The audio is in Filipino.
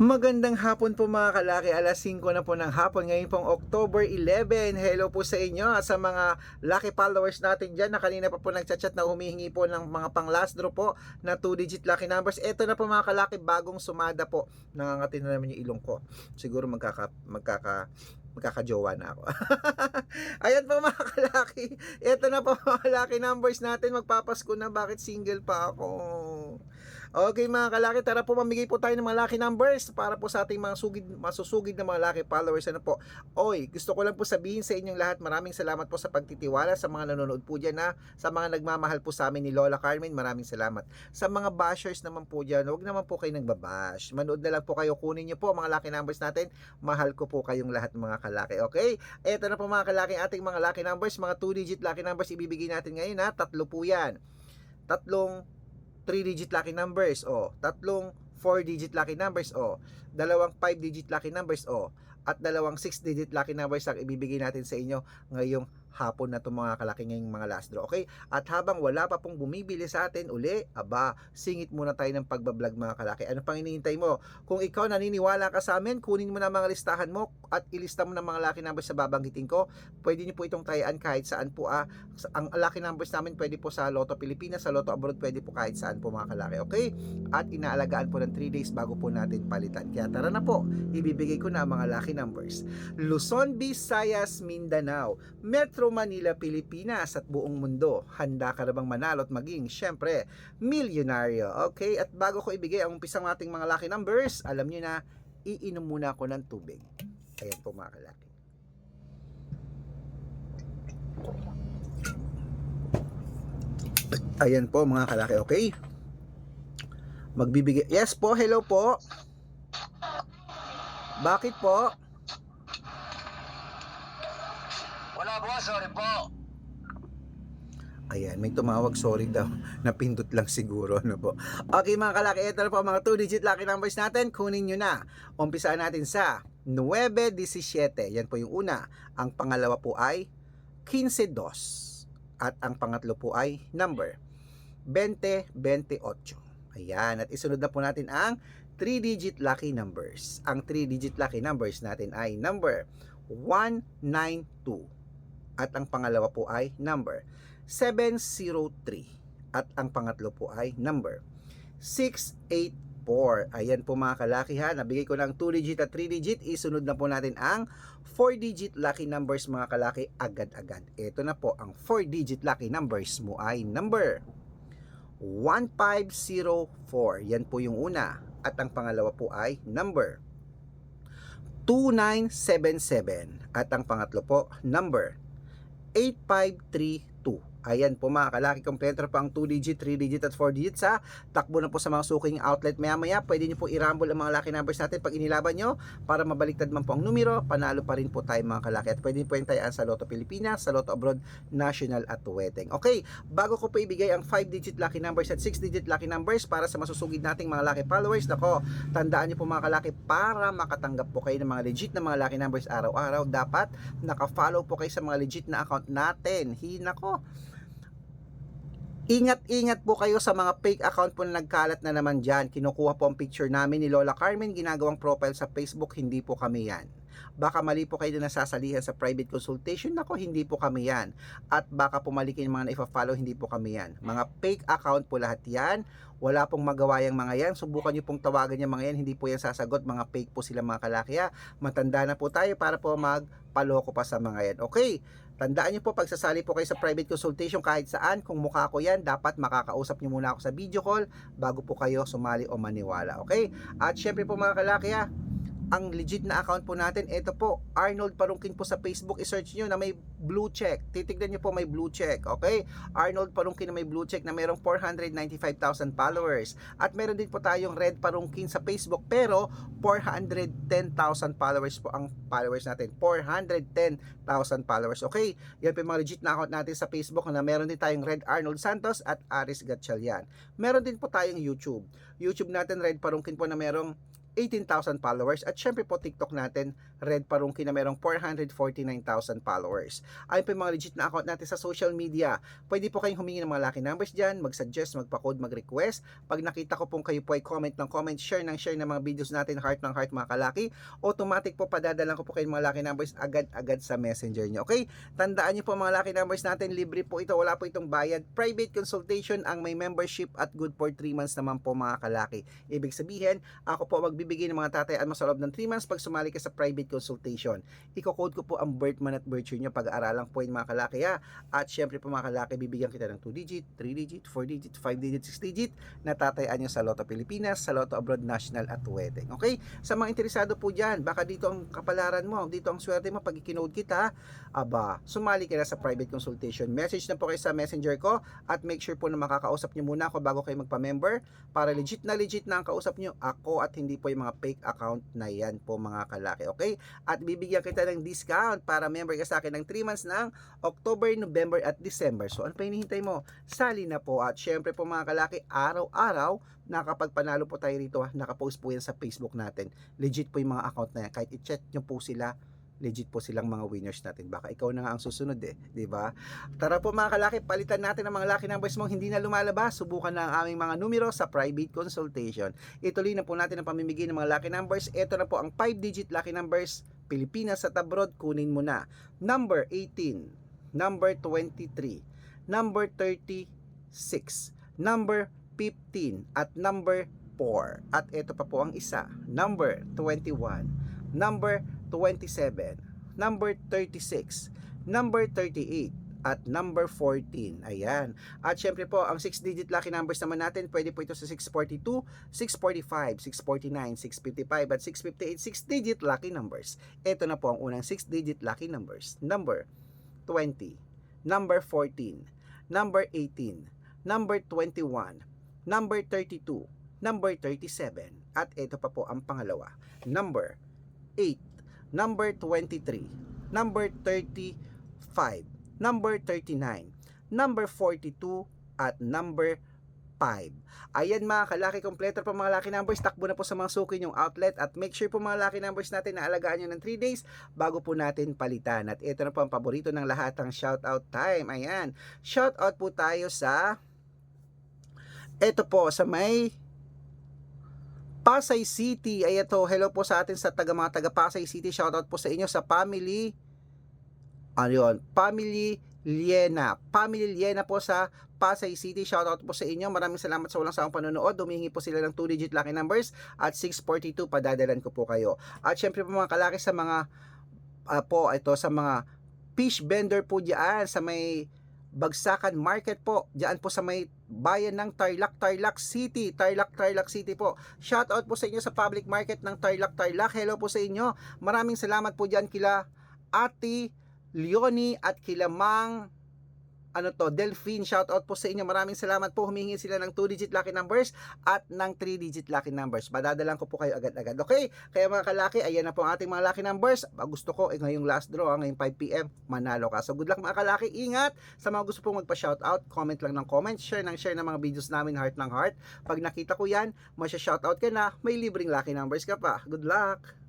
Magandang hapon po mga kalaki, alas 5 na po ng hapon, ngayon pong October 11. Hello po sa inyo at sa mga lucky followers natin dyan na kanina pa po nagchat-chat na humihingi po ng mga pang last draw po na 2-digit lucky numbers. Ito na po mga kalaki, bagong sumada po. Nangangati na naman yung ilong ko. Siguro magkaka, magkaka, magkakajowa na ako. Ayan po mga kalaki. Ito na po mga lucky numbers natin. Magpapasko na. Bakit single pa ako? Okay mga kalaki, tara po mamigay po tayo ng mga lucky numbers para po sa ating mga sugid, masusugid na mga lucky followers. Ano po? Oy, gusto ko lang po sabihin sa inyong lahat, maraming salamat po sa pagtitiwala sa mga nanonood po dyan na sa mga nagmamahal po sa amin ni Lola Carmen, maraming salamat. Sa mga bashers naman po dyan, huwag naman po kayo nagbabash. Manood na lang po kayo, kunin nyo po mga lucky numbers natin. Mahal ko po kayong lahat mga kalaki, okay? Eto na po mga kalaki, ating mga lucky numbers, mga 2-digit lucky numbers ibibigay natin ngayon ha. Tatlo po yan. Tatlong 3-digit lucky numbers, o. Tatlong 4-digit lucky numbers, o. Dalawang 5-digit lucky numbers, o. At dalawang 6-digit lucky numbers ang ibibigay natin sa inyo ngayong hapon na itong mga kalaki ngayong mga last draw. Okay? At habang wala pa pong bumibili sa atin uli, aba, singit muna tayo ng pagbablog mga kalaki. Ano pang hinihintay mo? Kung ikaw naniniwala ka sa amin, kunin mo na mga listahan mo at ilista mo ng mga lucky numbers sa babanggitin ko. Pwede niyo po itong tayaan kahit saan po. Ah. Ang lucky numbers namin pwede po sa Lotto Pilipinas, sa Lotto Abroad, pwede po kahit saan po mga kalaki. Okay? At inaalagaan po ng 3 days bago po natin palitan. Kaya tara na po, ibibigay ko na ang mga lucky numbers. Luzon, Visayas, Mindanao, Metro Manila, Pilipinas at buong mundo. Handa ka na bang manalo at maging, syempre, milyonaryo. Okay? At bago ko ibigay ang umpisang ating mga lucky numbers, alam nyo na, iinom muna ako ng tubig. Ayan po mga kalaki. Ayan po mga kalaki, okay? Magbibigay. Yes po, hello po. Bakit po? Wala po, sorry po. Ayan, may tumawag, sorry daw. Napindot lang siguro, ano po. Okay mga kalaki, ito na po mga 2-digit lucky numbers natin. Kunin nyo na. Umpisa natin sa 917. Yan po yung una. Ang pangalawa po ay 15-2. At ang pangatlo po ay number 2028. Ayan, at isunod na po natin ang 3-digit lucky numbers. Ang 3-digit lucky numbers natin ay number 192. At ang pangalawa po ay number 703. At ang pangatlo po ay number 684. Ayan po mga kalaki ha. Nabigay ko ng 2-digit at 3-digit. Isunod na po natin ang 4-digit lucky numbers mga kalaki agad-agad. Ito na po ang 4-digit lucky numbers mo ay number 1504. Yan po yung una. At ang pangalawa po ay number 2977. At ang pangatlo po, number 8532. Ayan po mga kalaki, kompleto pa ang 2 digit, 3 digit at 4 digit sa takbo na po sa mga suking outlet maya maya. Pwede nyo po i-rumble ang mga lucky numbers natin pag inilaban nyo para mabaliktad man po ang numero, panalo pa rin po tayo mga kalaki. At pwede po yung sa Lotto Pilipinas, sa Lotto Abroad, National at Wedding. Okay, bago ko po ibigay ang 5 digit lucky numbers at 6 digit lucky numbers para sa masusugid nating mga lucky followers, nako, tandaan nyo po mga kalaki para makatanggap po kayo ng mga legit na mga lucky numbers araw-araw, dapat naka-follow po kayo sa mga legit na account natin. Hinako, Ingat-ingat po kayo sa mga fake account po na nagkalat na naman dyan. Kinukuha po ang picture namin ni Lola Carmen, ginagawang profile sa Facebook, hindi po kami yan. Baka mali po kayo na nasasalihan sa private consultation, nako hindi po kami yan. At baka pumali kayo ng mga na-follow, hindi po kami yan. Mga fake account po lahat yan. Wala pong magawa yung mga yan. Subukan nyo pong tawagan yung mga yan, hindi po yan sasagot. Mga fake po sila mga kalaki. ha. Matanda na po tayo para po magpaloko pa sa mga yan. Okay, Tandaan niyo po, pag sasali po kayo sa private consultation kahit saan, kung mukha ko yan, dapat makakausap niyo muna ako sa video call bago po kayo sumali o maniwala. Okay? At syempre po mga kalaki ha, ang legit na account po natin, ito po, Arnold Parungkin po sa Facebook, i-search nyo na may blue check. Titignan nyo po may blue check, okay? Arnold Parungkin na may blue check na mayroong 495,000 followers. At meron din po tayong Red Parungkin sa Facebook, pero 410,000 followers po ang followers natin. 410,000 followers, okay? Yan po yung mga legit na account natin sa Facebook na meron din tayong Red Arnold Santos at Aris Gatchalian. Meron din po tayong YouTube. YouTube natin, Red Parungkin po na merong 18,000 followers at syempre po TikTok natin Red Parungki na merong 449,000 followers. Ayun po yung mga legit na account natin sa social media. Pwede po kayong humingi ng mga lucky numbers dyan, mag-suggest, magpa-code, mag-request. Pag nakita ko pong kayo po ay comment ng comment, share ng share ng mga videos natin, heart ng heart mga kalaki, automatic po padadalan ko po kayo ng mga lucky numbers agad-agad sa messenger nyo. Okay? Tandaan nyo po mga lucky numbers natin, libre po ito, wala po itong bayad. Private consultation ang may membership at good for 3 months naman po mga kalaki. Ibig sabihin, ako po magbibigay ng mga tatayaan mo sa ng 3 months pag sumali ka sa private consultation. Iko-code ko po ang birth month at birth year nyo pag-aaralan po yung mga kalaki ha. At syempre po mga kalaki, bibigyan kita ng 2 digit, 3 digit, 4 digit, 5 digit, 6 digit na tatayaan nyo sa Lotto Pilipinas, sa Lotto Abroad National at Wedding. Okay? Sa mga interesado po dyan, baka dito ang kapalaran mo, dito ang swerte mo pag ikinode kita, aba, sumali ka na sa private consultation. Message na po kayo sa messenger ko at make sure po na makakausap nyo muna ako bago kayo magpa-member para legit na legit na ang kausap nyo ako at hindi po yung mga fake account na yan po mga kalaki. Okay? At bibigyan kita ng discount para member ka sa akin ng 3 months ng October, November at December. So ano pa hinihintay mo? Sali na po at syempre po mga kalaki, araw-araw nakapagpanalo po tayo rito. Nakapost po yan sa Facebook natin. Legit po yung mga account na yan. Kahit i-chat nyo po sila, legit po silang mga winners natin. Baka ikaw na nga ang susunod eh, di ba? Tara po mga kalaki, palitan natin ang mga lucky numbers mong hindi na lumalabas. Subukan na ang aming mga numero sa private consultation. Ituloy na po natin ang pamimigay ng mga lucky numbers. Ito na po ang 5-digit lucky numbers. Pilipinas at abroad, kunin mo na. Number 18, number 23, number 36, number 15, at number 4. At ito pa po ang isa, number 21, number 27, number 36, number 38, at number 14. Ayan. At syempre po, ang 6-digit lucky numbers naman natin, pwede po ito sa 642, 645, 649, 655, at 658, 6-digit lucky numbers. Ito na po ang unang 6-digit lucky numbers. Number 20, number 14, number 18, number 21, number 32, number 37, at ito pa po ang pangalawa. Number 8, number 23, number 35, number 39, number 42, at number 5. Ayan mga kalaki kompleto po mga lucky numbers. Takbo na po sa mga suki yung outlet at make sure po mga lucky numbers natin na alagaan nyo ng 3 days bago po natin palitan. At ito na po ang paborito ng lahat ang shoutout time. Ayan. Shoutout po tayo sa ito po sa may Pasay City. Ay ito, hello po sa atin sa taga mga taga Pasay City. Shoutout po sa inyo sa family ano yun, Family Liena. Family Liena po sa Pasay City. Shoutout po sa inyo. Maraming salamat sa walang sawang panonood. Humingi po sila ng 2-digit lucky numbers at 642 padadalan ko po kayo. At syempre po mga kalaki sa mga ah, po ito sa mga fish vendor po diyan sa may Bagsakan Market po. Diyan po sa may bayan ng Tarlac, Tarlac City. Tarlac, Tarlac City po. Shout out po sa inyo sa public market ng Tarlac, Tarlac. Hello po sa inyo. Maraming salamat po diyan kila Ate Leonie at kila Mang ano to, Delphine, shout out po sa inyo. Maraming salamat po. Humingi sila ng 2-digit lucky numbers at ng 3-digit lucky numbers. Madadalan ko po kayo agad-agad. Okay? Kaya mga kalaki, ayan na po ang ating mga lucky numbers. Gusto ko, eh, ngayong last draw, ah, ngayong 5pm, manalo ka. So good luck mga kalaki. Ingat sa mga gusto pong magpa-shout out. Comment lang ng comment. Share ng share ng mga videos namin, heart ng heart. Pag nakita ko yan, masya-shout out ka na, may libreng lucky numbers ka pa. Good luck!